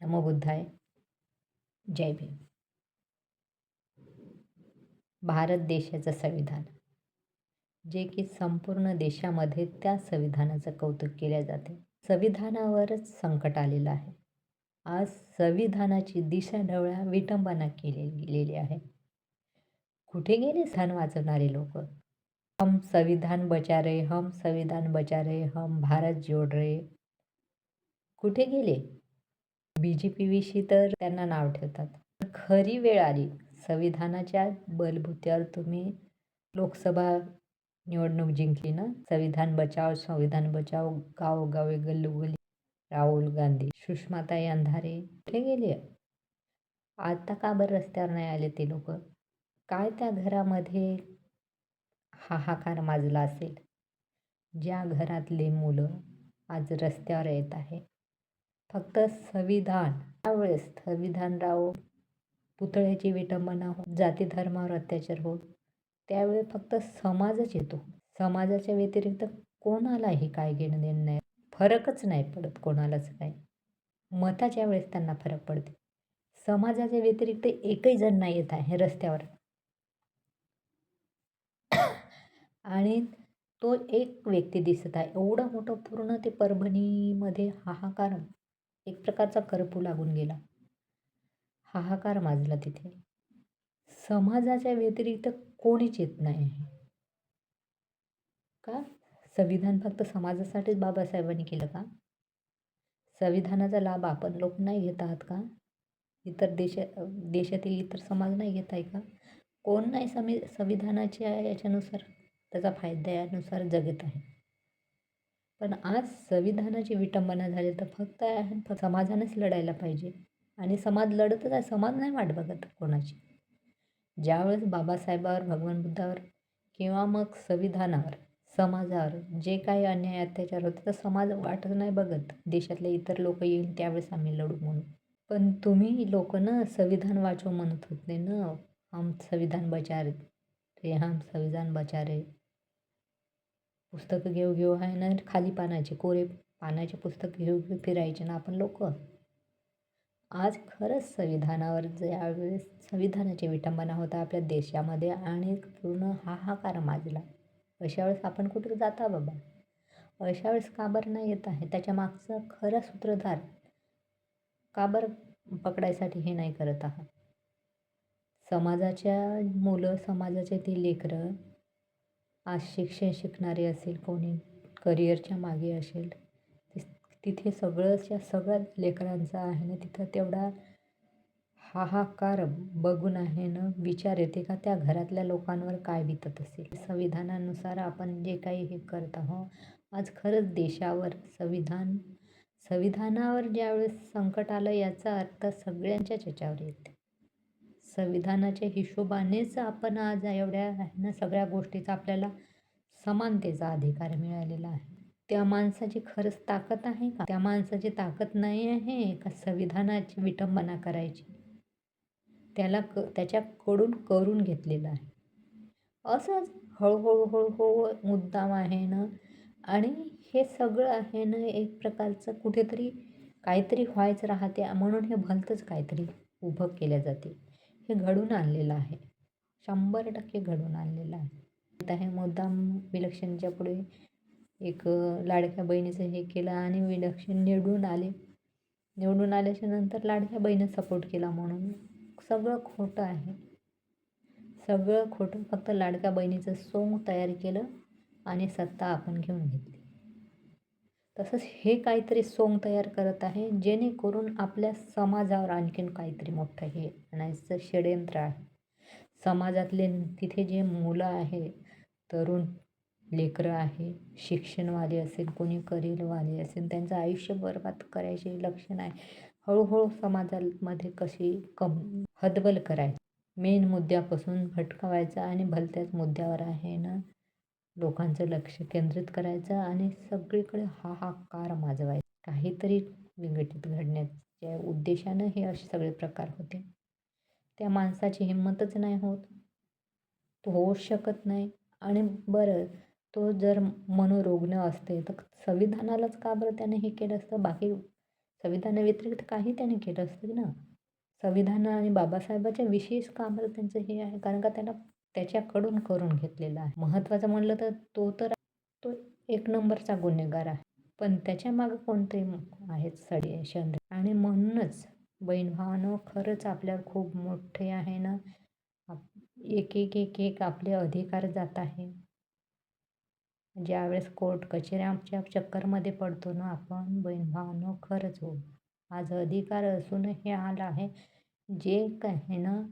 नमो बुद्धाय. जय भीम. भारत देशाचं संविधान. जे की संपूर्ण देशामध्ये त्या संविधानाचं कौतुक केले जाते. संविधानावरच संकट आलेलं आहे. आज संविधानाची दिशाढवळ्या विटंबना केली गेलेली आहे कुठे गेले स्थान वाचवणारे लोक? हम संविधान बचा रे हम संविधान बचा रे हम भारत जोड रे कुठे गेले? बी जे पीविषयी तर त्यांना नाव ठेवतात. खरी वेळ आली. संविधानाच्या बलबुत्यावर तुम्ही लोकसभा निवडणूक जिंकली ना? संविधान बचाव संविधान बचाव गावोगावी गल्लोगल्ली राहुल गांधी सुषमाताई अंधारे कुठे गेले? आता का बरं रस्त्यावर नाही आले ते लोक? काय त्या घरामध्ये हाहाकार माजला असेल? ज्या घरातले मुलं आज रस्त्यावर येत आहे फक्त संविधान. त्यावेळेस संविधान राहो. पुतळ्याची विटंबना हो. जाती धर्मावर अत्याचार होत त्यावेळी फक्त समाजच येतो. समाजाच्या व्यतिरिक्त कोणालाही काय घेणं देणं नाही. फरकच नाही पडत कोणालाच काय मताच्या वेळेस त्यांना फरक पडते. समाजाच्या व्यतिरिक्त एकही जण नाही येत आहे रस्त्यावर. आणि तो एक व्यक्ती दिसत आहे. एवढं मोठं पूर्ण ते परभणीमध्ये हाहाकार एक प्रकारचा करपू लागून गेला. हाहाकार माजला तिथे. समाजाच्या व्यतिरिक्त कोणीच येत नाही आहे. का? संविधान फक्त समाजासाठीच बाबासाहेबांनी केलं का? संविधानाचा लाभ आपण लोक नाही घेत आहात का? इतर देशा देशातील इतर समाज नाही घेत आहे का? कोण नाही समी संविधानाच्या याच्यानुसार त्याचा फायद्यानुसार जगत आहे. पण आज संविधानाची विटंबना झाली तर फक्त समाजानेच लढायला पाहिजे. आणि समाज लढतच आहे समाज नाही वाट बघत कोणाची. ज्यावेळेस बाबासाहेबावर भगवान बुद्धावर किंवा मग संविधानावर समाजावर जे काही अन्याय अत्याचार होते तर समाज वाटत नाही बघत. देशातले इतर लोक येईल त्यावेळेस आम्ही लढू म्हणून. पण तुम्ही लोक ना संविधान वाचव म्हणत होते ना हम संविधान बचा रे हम संविधान बचा रे. पुस्तकं घेऊ घेऊ आहे ना खाली पानाचे कोरे पानाचे पुस्तक घेऊ घेऊ फिरायचे ना आपण लोक. आज खरंच संविधानावर ज्यावेळेस संविधानाची विटंबना होता आपल्या देशामध्ये आणि पूर्ण हाहाकार माजला अशा वेळेस आपण कुठं जाता बाबा? अशा वेळेस का बरं नाही येत आहे? त्याच्या मागचं खरं सूत्रधार का बरं पकडायसाठी हे नाही करत आहात? समाजाच्या मुलं समाजाचे ती लेकरं आज शिक्षण शिकणारे असेल कोणी करिअरच्या मागे असेल तिथे सगळंच्या सगळ्या लेकरांचा आहे ना तिथं तेवढा हाहाकार बघून आहे ना विचार येते का त्या घरातल्या लोकांवर काय बितत असेल. संविधानानुसार आपण जे काही हे करत आहो आज खरंच देशावर संविधान संविधानावर ज्यावेळेस संकट आलं याचा अर्थ सगळ्यांच्याच ह्याच्यावर येते. संविधानाच्या हिशोबानेच आपण आज एवढ्या ना सगळ्या गोष्टीचा आपल्याला समानतेचा अधिकार मिळालेला आहे. त्या माणसाची खरंच ताकद आहे का? त्या माणसाची ताकद नाही आहे का संविधानाची विटंबना करायची? त्याला क त्याच्याकडून करून घेतलेलं आहे. असंच हळूहळू हळूहळू मुद्दाम आहे ना आणि हे सगळं आहे ना एक प्रकारचं कुठेतरी काहीतरी व्हायचं राहते म्हणून हे भलतंच काहीतरी उभं केल्या जाते. हे घडून आणलेलं आहे. शंभर टक्के घडून आणलेलं आहे. आता हे मुद्दाम विलक्षणच्या पुढे एक लाडक्या बहिणीचं हे केलं आणि विलक्षण निवडून आले. निवडून आल्याच्यानंतर लाडक्या बहिणीनं सपोर्ट केला म्हणून. सगळं खोटं आहे. सगळं खोटं फक्त लाडक्या बहिणीचं सोंग तयार केलं आणि सत्ता आपण घेऊन घेतली. तसंच हे काहीतरी सोंग तयार करत आहे जेणेकरून आपल्या समाजावर आणखीन काहीतरी मोठं हे आणायचं षडयंत्र आहे. समाजातले तिथे जे मुलं आहे तरुण लेकरं आहे शिक्षणवाले असेल कोणी करिअरवाले असेल त्यांचं आयुष्य बरबाद करायचे लक्षण आहे हळूहळू समाजामध्ये कशी कम हतबल करायची? मेन मुद्द्यापासून भटकवायचं आणि भलत्याच मुद्द्यावर आहे ना? लोकांचं लक्ष केंद्रित करायचं आणि सगळीकडे हाहाकार माजवायचा. काहीतरी विघटित घडण्याच्या उद्देशानं हे असे सगळे प्रकार होते. त्या माणसाची हिंमतच नाही होत. तो होऊ शकत नाही. आणि बरं तो जर मनोरुग्ण असते तर संविधानालाच का बरं त्याने हे केलं असतं? बाकी संविधानाव्यतिरिक्त काही त्याने केलं असतं ना? संविधान आणि बाबासाहेबाच्या विशेष कामाला त्यांचं हे आहे? कारण का त्याला त्याच्याकडून करून घेतलेला आहे. महत्त्वाचं म्हणलं तर तो तर तो एक नंबरचा गुन्हेगार आहे. पण त्याच्यामागं कोणतंही आहेत सडे आणि म्हणूनच बहीण भावानं खरंच आपल्यावर खूप मोठे आहे ना? आप- एक एक एक एक आपले अधिकार जात आहे. ज्यावेळेस कोर्ट कचेऱ्याच्या चक्करमध्ये पडतो ना आपण बहीण भावानं खरंच हो. आज अधिकार असूनही आला आहे. जे काही ना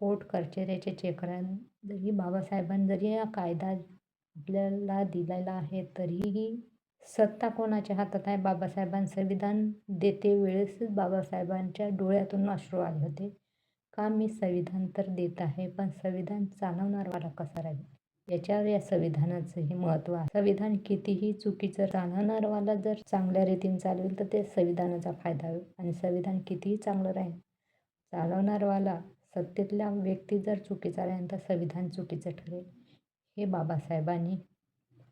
कोर्ट कचेऱ्याचे चेकरान जरी बाबासाहेबांनी जरी हा कायदा आपल्याला दिलेला आहे तरीही सत्ता कोणाच्या हातात आहे बाबासाहेबां संविधान देते वेळेसच बाबासाहेबांच्या डोळ्यातून अश्रू आले होते. का मी संविधान तर देत आहे पण संविधान चालवणारवाला कसा राहील? याच्यावर या संविधानाचंही महत्त्व आहे. संविधान कितीही चुकीचं चालवणारवाला जर चांगल्या रीतीने चालवेल तर ते संविधानाचा फायदा होईल. आणि संविधान कितीही चांगलं राहील चालवणारवाला सत्तेतला व्यक्ती जर चुकीचा राहील तर संविधान चुकीचं ठरेल. हे बाबासाहेबांनी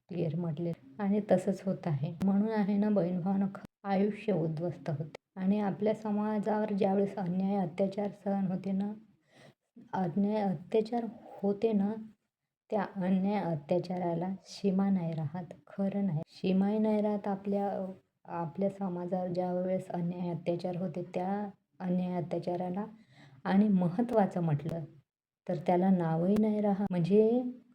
क्लिअर म्हटले. आणि तसंच होत आहे. म्हणून आहे ना बहीण भावानं आयुष्य उद्ध्वस्त होते. आणि आपल्या समाजावर ज्यावेळेस अन्याय अत्याचार सहन होते ना अन्याय अत्याचार होते ना त्या अन्याय अत्याचाराला सीमा नाही राहत. खरं नाही. सीमाही नाही राहत आपल्या आपल्या समाजावर. ज्यावेळेस अन्याय अत्याचार होते त्या अन्याय अत्याचाराला आणि महत्त्वाचं म्हटलं तर त्याला नावही नाही राहा म्हणजे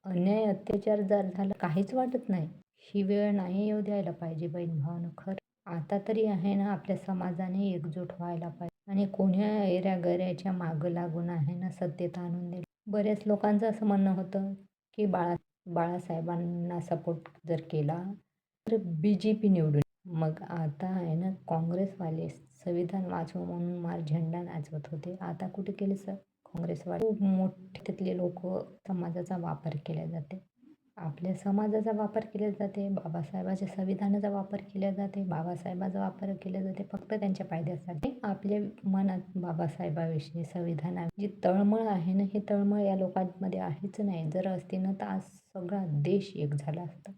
अन्याय अत्याचार जर झाला काहीच वाटत नाही. ही वेळ नाही येऊ द्यायला पाहिजे बहीण भावानं खरं. आता तरी आहे ना आपल्या समाजाने एकजूट व्हायला पाहिजे. आणि कोण्या एऱ्या गऱ्याच्या मागं लागून आहे ना सत्तेत आणून दिली. बऱ्याच लोकांचं असं म्हणणं होतं की बाळा बाळासाहेबांना सपोर्ट जर केला तर बी जे पी निवडून मग आता आहे ना काँग्रेसवाले संविधान वाचवा म्हणून मार झेंडा नाचवत होते. आता कुठे केले सर? काँग्रेसवाले खूप मोठे तिथले लोक समाजाचा वापर केला जाते. आपल्या समाजाचा वापर केला जाते बाबासाहेबाच्या संविधानाचा वापर केला जाते बाबासाहेबाचा वापर केला जाते फक्त त्यांच्या फायद्यासाठी. आपल्या मनात बाबासाहेबाविषयी संविधाना जी तळमळ आहे ना ही तळमळ या लोकांमध्ये आहेच नाही. जर असते ना तर आज सगळा देश एक झाला असता.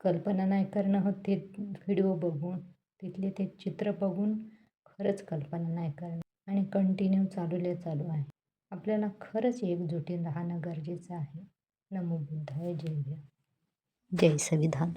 कल्पना नाही करणं होत. ते व्हिडिओ बघून तिथले ते चित्र बघून खरंच कल्पना नाही करणं. आणि कंटिन्यू चालूले चालू आहे. आपल्याला खरंच एकजुटीन राहणं गरजेचं आहे. नमो बुद्धाय जय जय जय संविधान.